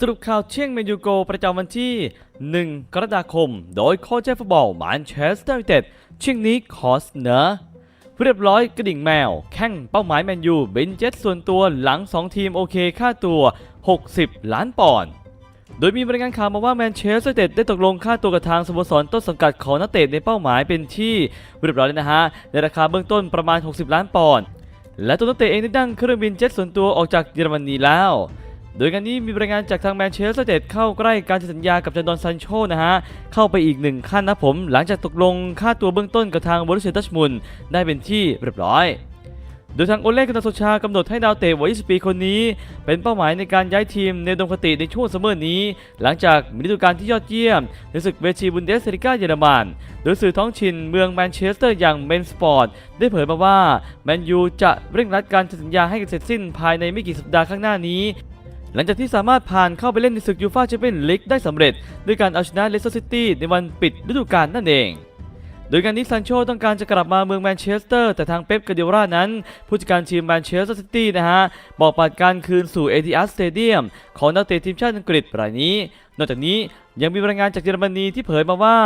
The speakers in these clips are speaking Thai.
สรุปข่าวเที่ยงเมนูโกประจำวันที่ 1 กรกฎาคม โดยโค้ชเจฟุตบอลแมนเชสเตอร์ยูไนเต็ดเที่ยงนี้ขอเสนอเรียบร้อยกระดิ่งแมว แข่งเป้าหมายแมนยูเบนเจ็ตส่วนตัวหลัง 2 ทีมโอเคค่าตัว 60 ล้านปอนด์โดยมีบรายงานข่าวมาว่าแมนเชสเตอร์ยูไนเต็ดได้ตกลงค่าตัวกับทางสโมสรต้นสังกัดของนักเตะในเป้าหมายเป็นที่เรียบร้อยแล้วนะฮะในราคาเบื้องต้นประมาณ 60 ล้านปอนด์และตัวนักเตะเองได้นั่งเครื่องบินเจ็ตส่วนตัวออกจากเยอรมนีแล้ว โดยงานนี้มีรายงานจากทางแมนเชสเตอร์เดเข้าใกล้การเซ็นสัญญากับจานดอนซันโชนะฮะ เข้าไปอีกหนึ่งขั้นนะผม หลังจากตกลงค่าตัวเบื้องต้นกับทางบริษัทดัชมุนได้เป็นที่เรียบร้อยโดยทางโอเล่คานาโซชากำหนดให้ดาวเตะวัย20ปีคนนี้ เป็นเป้าหมายในการย้ายทีมในดมคติในช่วงซัมเมอร์นี้ หลังจากมีฤดูกาลที่ยอดเยี่ยมในศึกเวทีบุนเดสลิก้าเยอรมัน โดยสื่อท้องถิ่นเมืองแมนเชสเตอร์อย่างเมนสปอร์ตได้เผยมาว่าแมนยูจะเร่งรัดการเซ็นสัญญาให้เสร็จสิ้นภายในไม่กี่สัปดาห์ข้างหน้านี้ หลังจากที่สามารถผ่านเข้าไปเล่นในศึกยูฟ่าแชมเปี้ยนลีกได้สำเร็จ ด้วยการเอาชนะเลสเตอร์ซิตี้ในวันปิดฤดูกาลนั่นเองโดยการนี้ซันโชต้องการจะกลับมาเมืองแมนเชสเตอร์ แต่ทางเป๊ปกาเดียร่านั้น ผู้จัดการทีมแมนเชสเตอร์ซิตี้นะฮะ บอกปัดการคืนสู่เอทีอาร์สเตเดียมของนักเตะทีมชาติอังกฤษรายนี้ นอกจากนี้ยังมีรายงานจากเยอรมนีที่เผยมาว่า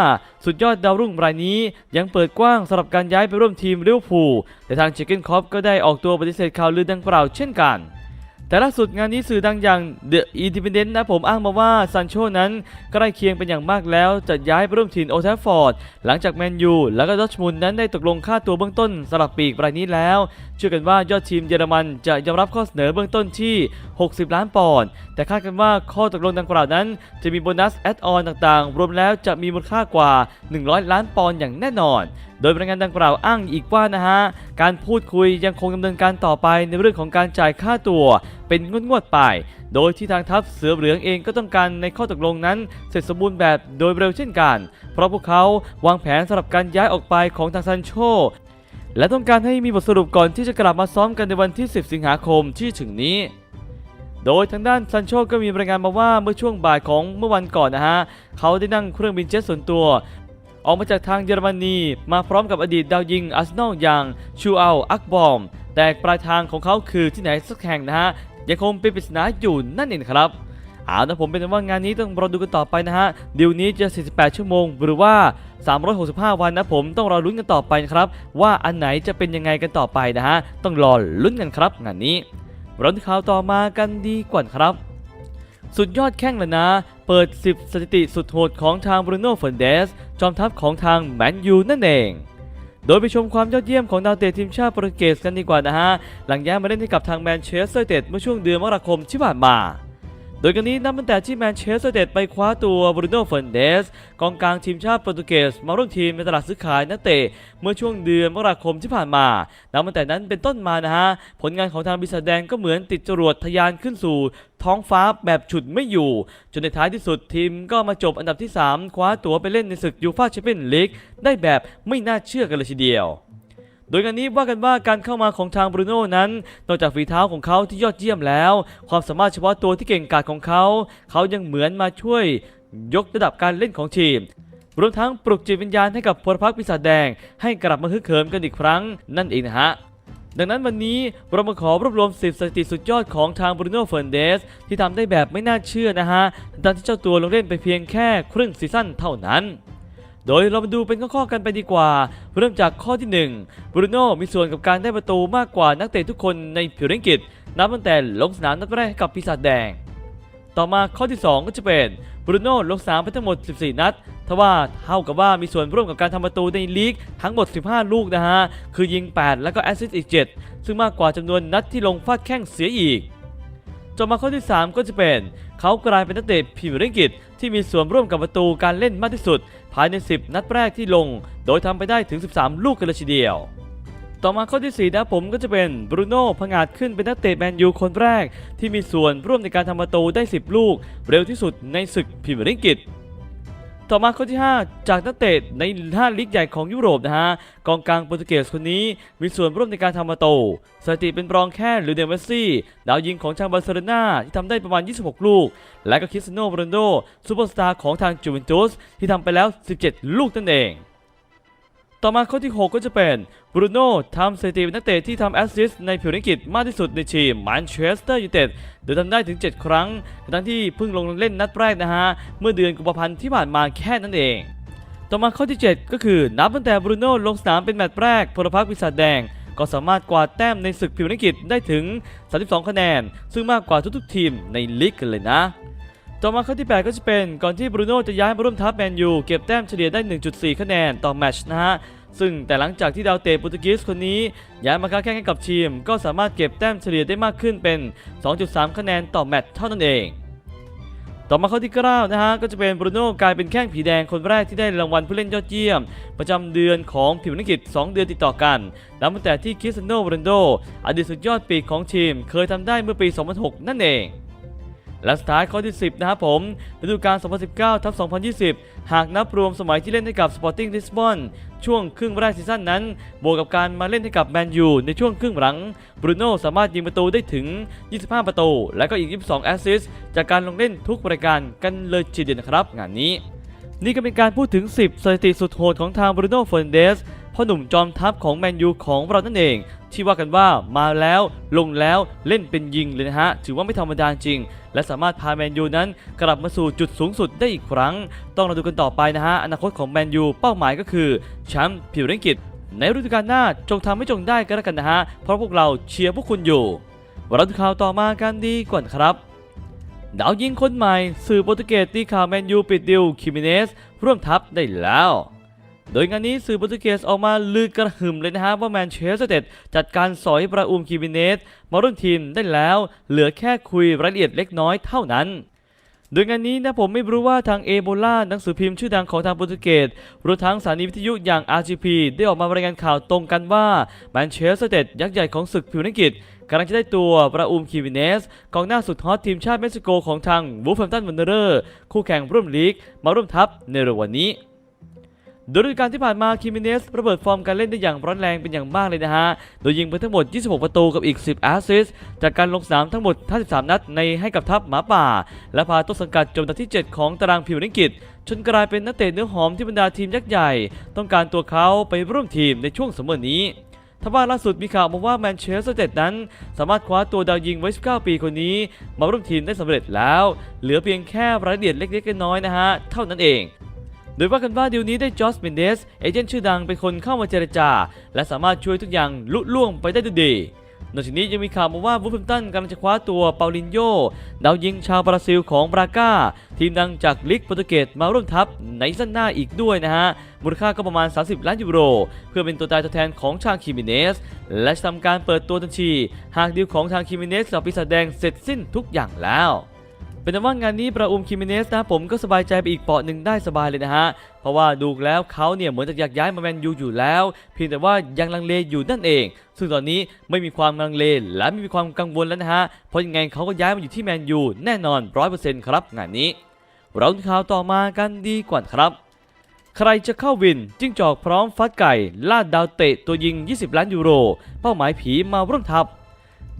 สุดยอดดาวรุ่งรายนี้ ยังเปิดกว้างสำหรับการย้ายไปร่วมทีมลิเวอร์พูแต่ทางเชเกนคอปก็ได้ออกตัวปฏิเสธข่าวลือดังกล่าวเช่นกัน แต่ล่าสุดงานนี้สื่อดังอย่าง The Independent นะผมอ้างมาว่าซันโชนั้นใกล้เคียงเป็นอย่างมากแล้ว จะย้ายไปร่วมทีมโอแทฟฟอร์ด หลังจากแมนยูและก็ดอร์มุนนั้นได้ตกลงค่าตัวเบื้องต้นสำหรับปีกรายนี้แล้วเชื่อกันว่ายอดทีมเยอรมันจะยอมรับข้อเสนอเบื้องต้นที่ 60 ล้านปอนด์แต่คาดกันว่าข้อตกลงดังกล่าวนั้น จะมีโบนัสแอดออนต่างๆ รวมแล้วจะมีมูลค่ากว่า 100 ล้านปอนด์อย่างแน่นอน โดยรายงานดังกล่าวอ้างอีกว่านะฮะการพูดคุยยังคงดำเนินการต่อไปในเรื่องของการจ่ายค่าตัวเป็นงวดๆไป โดยที่ทางทัพเสือเหลืองเองก็ต้องการในข้อตกลงนั้น เสร็จสมบูรณ์แบบโดยเร็วเช่นกัน เพราะพวกเขาวางแผนสำหรับการย้ายออกไปของทางซันโชและต้องการให้มีบทสรุปก่อนที่จะกลับมาซ้อมกันในวันที่ 10 สิงหาคมที่ถึงนี้ โดยทางด้านซันโชก็มีรายงานมาว่าเมื่อช่วงบ่ายของเมื่อวันก่อนนะฮะ เขาได้นั่งเครื่องบินเจ็ตส่วนตัว ออกมาจากทางเยอรมนีมาพร้อมกับอดีตดาวยิงอาร์เซนอลอย่างชูอัลอักบอม แต่ปลายทางของเขาคือที่ไหนสักแห่งนะฮะยังคงเป็นปริศนาอยู่นั่นเองครับเอานะผมเป็นว่างานนี้ต้องรอดูกันต่อไปนะฮะดีลนี้จะ 48 ชั่วโมง หรือว่า 365 วันนะผมต้องรอลุ้นกันต่อไปครับ ว่าอันไหนจะเป็นยังไงกันต่อไปนะฮะต้องรอลุ้นกันครับงานนี้ร้นข่าวต่อมากันดีกว่าครับ สุดยอดแข้งแล้วนะ เปิด 10 สถิติสุดโหดของทางบรูโน่เฟร์นเดส จอมทัพของทางแมนยูนั่นเอง โดยไปชมความยอดเยี่ยมของดาวเตะทีมชาติโปรตุเกสกันดีกว่านะฮะ หลังย้ายมาเล่นให้กับทางแมนเชสเตอร์เต็ดเมื่อช่วงเดือนมกราคมที่ผ่านมา โดยกันนี้นับตั้งแต่ที่แมนเชสเตอร์เต็ดไปคว้าตัวบรูโน่เฟร์นเดสกองกลางทีมชาติโปรตุเกสมาร่วมทีมในตลาดซื้อขายนักเตะเมื่อช่วงเดือนมกราคมที่ผ่านมา นับตั้งแต่นั้นเป็นต้นมานะฮะ ผลงานของทางบิสแดงก็เหมือนติดจรวดทะยานขึ้นสู่ท้องฟ้าแบบฉุดไม่อยู่ จนในท้ายที่สุดทีมก็มาจบอันดับที่ 3 คว้าตั๋วไปเล่นในศึกยูฟ่าแชมเปี้ยนลีกได้แบบไม่น่าเชื่อกันเลยทีเดียว โดยงานนี้ว่ากันว่าการเข้ามาของทางบรูโน่นั้น นอกจากฝีเท้าของเขาที่ยอดเยี่ยมแล้ว ความสามารถเฉพาะตัวที่เก่งกาจของเขา เขายังเหมือนมาช่วยยกระดับการเล่นของทีมรวมทั้งปลุกจิตวิญญาณให้กับพลพรรคปีศาจแดง ให้กลับมาฮึกเหิมกันอีกครั้งนั่นเองนะฮะดังนั้นวันนี้เรามาขอรวบรวม 10 สถิติสุดยอดของทางบรูโน่เฟร์นเดสที่ทำได้แบบไม่น่าเชื่อนะฮะตอนที่เจ้าตัวลงเล่นไปเพียงแค่ครึ่งซีซั่นเท่านั้น โดยเรามาดูเป็นข้อๆกันไปดีกว่า เริ่มจากข้อที่ 1บรูโน่มีส่วนกับการได้ประตูมากกว่านักเตะทุกคนในผิวอังกฤษนับตั้งแต่ลงสนามนัดแรกให้กับปีศาจแดง ต่อมาข้อที่ 2 ก็จะเป็นบรูโน่ลงสนามไปทั้งหมด 14 นัดทว่าเท่ากับว่ามีส่วนร่วมกับการทำประตูในลีกทั้งหมด 15 ลูกนะฮะ คือยิง 8 แล้วก็แอสซิสต์อีก 7 ซึ่งมากกว่าจำนวนนัดที่ลงฟาดแข้งเสียอีกต่อมาข้อที่ 3 ก็จะเป็น เขากลายเป็นนักเตะพรีเมียร์ลีก ที่มีส่วนร่วมกับประตูการเล่นมากที่สุด ภายใน 10 นัดแรกที่ลง โดยทำไปได้ถึง 13 ลูกกันเลยทีเดียว ต่อมาข้อที่4นะผมก็จะเป็นบรูโน่ผงาดขึ้นเป็นนักเตะแมนยูคนแรก ที่มีส่วนร่วมในการทำประตูได้ 10 ลูก เร็วที่สุดในศึกพรีเมียร์ลีก ต่อมาข้อที่ 5 จากนักเตะใน5ลีกใหญ่ของยุโรปนะฮะกองกลางโปรตุเกสคนนี้มีส่วนร่วมในการทำประตูสถิติเป็นรองแค่ลูเดนเวสซี่ดาวยิงของทางบาร์เซโลนาที่ทำได้ประมาณ 26 ลูก และก็คริสเตียโนโรนัลโดซูเปอร์สตาร์ของทางจูเวนตุสที่ทำไปแล้ว 17 ลูกนั่นเอง ต่อมาข้อที่ 6 ก็จะเป็นบรูโน่ทำสถิตินักเตะที่ทำแอสซิสต์ในผิวนักกิจมากที่สุดในทีมแมนเชสเตอร์ยูไนเต็ดโดยทำได้ถึง 7 ครั้งทั้งที่เพิ่งลงเล่นนัดแรกนะฮะ เมื่อเดือนกุมภาพันธ์ที่ผ่านมาแค่นั้นเอง ต่อมาข้อที่ 7 ก็คือนับตั้งแต่บรูโน่ลงสนามเป็นแมตช์แรกพลพรรคปีศาแดงก็สามารถกวาดแต้มในศึกผิวนักกิจได้ถึง 32 คะแนน ซึ่งมากกว่าทุกๆทีมในลีกกันเลยนะ ต่อมาข้อที่ 8 ก็จะเป็นก่อนที่บรูโน่จะย้ายมาร่วมทัพแมนยูเก็บแต้มเฉลี่ยได้ 1.4 คะแนนต่อแมตช์นะฮะซึ่งแต่หลังจากที่ดาวเตะโปรตุเกสคนนี้ ย้ายมาค้าแข่งให้กับทีม ก็สามารถเก็บแต้มเฉลี่ยได้มากขึ้นเป็น 2.3 คะแนนต่อแมตช์เท่านั้นเอง ต่อมาข้อที่9นะฮะก็จะเป็นบรูโน่กลายเป็นแข้งผีแดงคนแรกที่ได้รางวัลผู้เล่นยอดเยี่ยม ประจำเดือนของผิวนักกิจ 2 เดือนติดต่อกันนับตั้งแต่ที่คริสเตียโนโรนโดอดีตสุดยอดปีกของทีม เคยทำได้เมื่อปี 2006 นั่นเอง และสุดท้ายข้อที่ 10 นะครับผมฤดูกาล 2019ทับ2020 หากนับรวมสมัยที่เล่นให้กับ Sporting Lisbon ช่วงครึ่งแรกซีซั่นนั้น บวกกับการมาเล่นให้กับแมนยูในช่วงครึ่งหลังบรูโน่สามารถยิงประตูได้ถึง 25 ประตู และก็อีก 22 แอสซิสต์จากการลงเล่นทุกรายการกันเลยทีเดียวนะครับ งานนี้ นี่ก็เป็นการพูดถึง 10 สถิติสุดโหดของทางบรูโน่เฟร์นเดส พ่อหนุ่มจอมทัพของแมนยูของเรานั่นเอง ที่ว่ากันว่ามาแล้วลงแล้วเล่นเป็นยิงเลยนะฮะ ถือว่าไม่ธรรมดาจริง และสามารถพาแมนยูนั้นกลับมาสู่จุดสูงสุดได้อีกครั้ง ต้องเราดูกันต่อไปนะฮะ อนาคตของแมนยูเป้าหมายก็คือแชมป์พรีเมียร์ลีกในฤดูกาลหน้าจงทำให้จงได้กันแล้วกันนะฮะ เพราะพวกเราเชียร์พวกคุณอยู่เราดูข่าวต่อมากันดีกว่าครับดาวยิงคนใหม่ สื่อโปรตุเกสตีข่าวแมนยูปิดดิวคิมิเนส ร่วมทัพได้แล้ว โดยงานนี้สื่อโปรตุเกสออกมาลือกระหึ่มเลยนะฮะว่าแมนเชสเตอร์จัดการสอยบราอูมคิมิเนสมาร่วมทีมได้แล้ว เหลือแค่คุยรายละเอียดเล็กน้อยเท่านั้นโดยงานนี้นะผมไม่รู้ว่าทางเอโบลาหนังสือพิมพ์ชื่อดังของทางโปรตุเกสรวมทั้งสถานีวิทยุอย่าง RGP ได้ออกมารายงานข่าวตรงกันว่าแมนเชสเตอร์เต็ดยักษ์ใหญ่ของศึกผิวนักกิจกำลังจะได้ตัวบราอูมคิมิเนสกองหน้าสุดฮอตทีมชาติเม็กซิโกของทางวูฟแฮมตันวันเดอร์คู่แข่งร่วมลีก มาร่วมทัพในเร็ววันนี้ โดยฤดูกาลที่ผ่านมาคิมิเนสระเบิดฟอร์มการเล่นได้อย่างร้อนแรงเป็นอย่างมากเลยนะฮะ โดยยิงไปทั้งหมด 26 ประตูกับอีก 10 แอสซิสต์จากการลงสนามทั้งหมด 53 นัดในให้กับทัพหมาป่า และพาต้นสังกัดจมดับที่ 7 ของตารางพรีเมียร์ลีกจนกลายเป็นนักเตะเนื้อหอมที่บรรดาทีมยักษ์ใหญ่ ต้องการตัวเขาไปร่วมทีมในช่วงสมมอนี้ทว่าล่าสุดมีข่าวมาว่าแมนเชสเตอร์นเต็ดนั้น สามารถคว้าตัวดาวยิงวัย19 ปีคนนี้ มาร่วมทีมได้สำเร็จแล้ว เหลือเพียงแค่รายละเอียดเล็กๆน้อยๆนะฮะ เท่านั้นเอง ดยว่ากันว่าเดีลนี้ได้จอสเมนเดสเอเจนต์ชื่อดังเป็นคนเข้ามาเจรจา และสามารถช่วยทุกอย่างลุล่วงไปได้ด้วยดีนอกจากนี้ยังมีข่าวมาว่าวูฟแฮมตันกำลังจะคว้าตัวเปาลินโยดาวยิงชาวบราซิลของบราก้า ทีมดังจากลีกโปรตุเกสมาร่วมทัพในซั่นหน้าอีกด้วยนะฮะ มูลค่าก็ประมาณ 30 ล้านยูโร เพื่อเป็นตัวตายตัวแทนของชางคิมิเนส และจะทำการเปิดตัวทันทีหากดีลของทางคิมิเนสกับปีศาจแดงเสร็จสิ้นทุกอย่างแล้ว เป็นว่างานนี้บราอุมคิมิเนสนะผมก็สบายใจไปอีกเปาะหนึ่งได้สบายเลยนะฮะ เพราะว่าดูแล้วเขาเนี่ยเหมือนจะอยากย้ายมาแมนยูอยู่แล้ว เพียงแต่ว่ายังลังเลอยู่นั่นเอง ซึ่งตอนนี้ไม่มีความลังเลและไม่มีความกังวลแล้วนะฮะ เพราะยังไงเขาก็ย้ายมาอยู่ที่แมนยูแน่นอน100%ครับงานนี้ เราดูข่าวต่อมากันดีกว่าครับ ใครจะเข้าวินจิ้งจอกพร้อมฟัดไก่ ลาดดาวเตะตัวยิง 20 ล้านยูโร เป้าหมายผีมาร่วมทัพ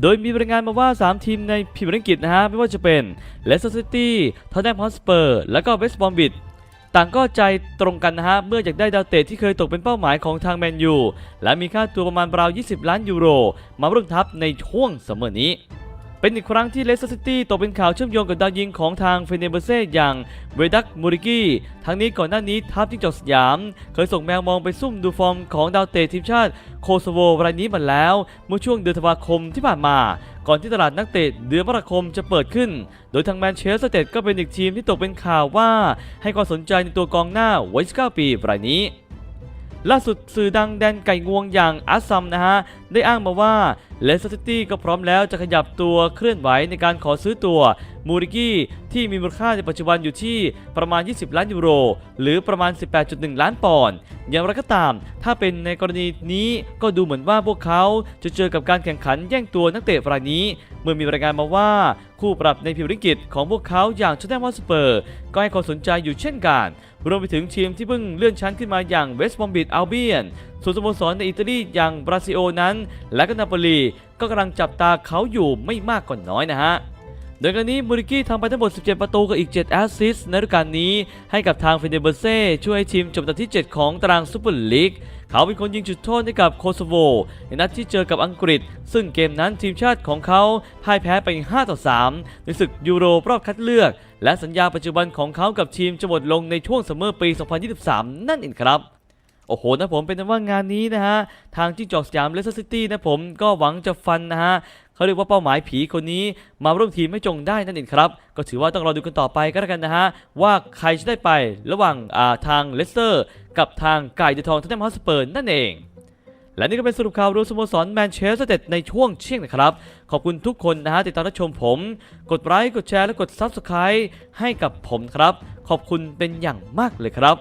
โดยมีรายงานมาว่า 3 ทีมในพรีเมียร์ลีกนะฮะ ไม่ว่าจะเป็นเลสเตอร์ซิตี้ทอตแนมฮอสเปอร์ และก็เวสต์บอมบิดต่างก็ใจตรงกันนะฮะ เมื่ออยากได้ดาวเตะที่เคยตกเป็นเป้าหมายของทางแมนยู และมีค่าตัวประมาณราว 20 ล้านยูโร มาร่วมทัพในช่วงเสมอนี้ เป็นอีกครั้งที่เลสเตอร์ซิตี้ตกเป็นข่าวเชื่อมโยงกับดาวยิงของทางเฟเนเบเซ่อย่างเวดักมูริกี้ทั้งนี้ก่อนหน้านี้ทัพจิ้งจอกสยาม เคยส่งแมวมองไปซุ่มดูฟอร์มของดาวเตะทีมชาติโคโซโวรายนี้มาแล้ว เมื่อช่วงเดือนธันวาคมที่ผ่านมา ก่อนที่ตลาดนักเตะเดือนมกราคมจะเปิดขึ้น โดยทางแมนเชสเตอร์เตดก็เป็นอีกทีมที่ตกเป็นข่าวว่า ให้ความสนใจในตัวกองหน้าวัย19ปีรายนี้ล่าสุดสื่อดังแดนไก่งวงอย่างอาซัมนะฮะ ได้อ้างมาว่า เลสเตอร์ซิตี้ก็พร้อมแล้วจะขยับตัวเคลื่อนไหวในการขอซื้อตัวมูริกี้ที่มีมูลค่าในปัจจุบันอยู่ที่ประมาณ 20 ล้านยูโร หรือประมาณ 18.1 ล้านปอนด์อย่างไรก็ตาม ถ้าเป็นในกรณีนี้ก็ดูเหมือนว่าพวกเขาจะเจอกับการแข่งขันแย่งตัวนักเตะรายนี้ เมื่อมีรายงานมาว่าคู่ปรับในพรีเมียร์ลีกของพวกเขาอย่างช t ต n ม m สเปอร์ ก็ให้ความสนใจอยู่เช่นกัน รวมไปถึงทีมที่เพิ่งเลื่อนชั้นขึ้นมาอย่างเวสต์บอมบิดอัลเบียน ส่วนสโมสรในอิตาลีอย่างบราซิโอนั้น และก็นาโปลีก็กำลังจับตาเขาอยู่ไม่มากก็นน้อยนะฮะโดยการนี้มูริกี้ทำไปทั้งหมด 17 ประตูกับอีก 7 แอสซิสต์ในฤดูกาลนี้ให้กับทางเฟเนเบอร์เซ่ช่วยให้ทีมจบอันดับที่ 7 ของตารางซูเปอร์ลีก เขาเป็นคนยิงจุดโทษให้กับโคโซโว ในนัดที่เจอกับอังกฤษ ซึ่งเกมนั้นทีมชาติของเขาพ่ายแพ้ไป 5 ต่อ 3 ในศึกยูโรรอบคัดเลือก และสัญญาปัจจุบันของเขากับทีมจะหมดลงในช่วงซัมเมอร์ปี 2023 นั่นเองครับ โอ้โหนะผมเป็นว่างานนี้นะฮะทางจิ้งจอกสยามเลสเตอร์ซิตี้นะผมก็หวังจะฟันนะฮะเขาเรียกว่าเป้าหมายผีคนนี้มาร่วมทีมไม่จงได้นั่นเองครับ ก็ถือว่าต้องรอดูกันต่อไปก็แล้วกันนะฮะ ว่าใครจะได้ไประหว่างอ่าทางเลสเตอร์ กับทางไก่เดอะทองทันเทมฮอสเปิร์นั่นเอง และนี่ก็เป็นสรุปข่าวรวมสโมสรแมนเชสเตอร์เต็ดในช่วงเที่ยงนะครับ ขอบคุณทุกคนนะฮะติดตามรับชมผม กดไลค์กดแชร์และกด Subscribe ให้กับผมครับ ขอบคุณเป็นอย่างมากเลยครับ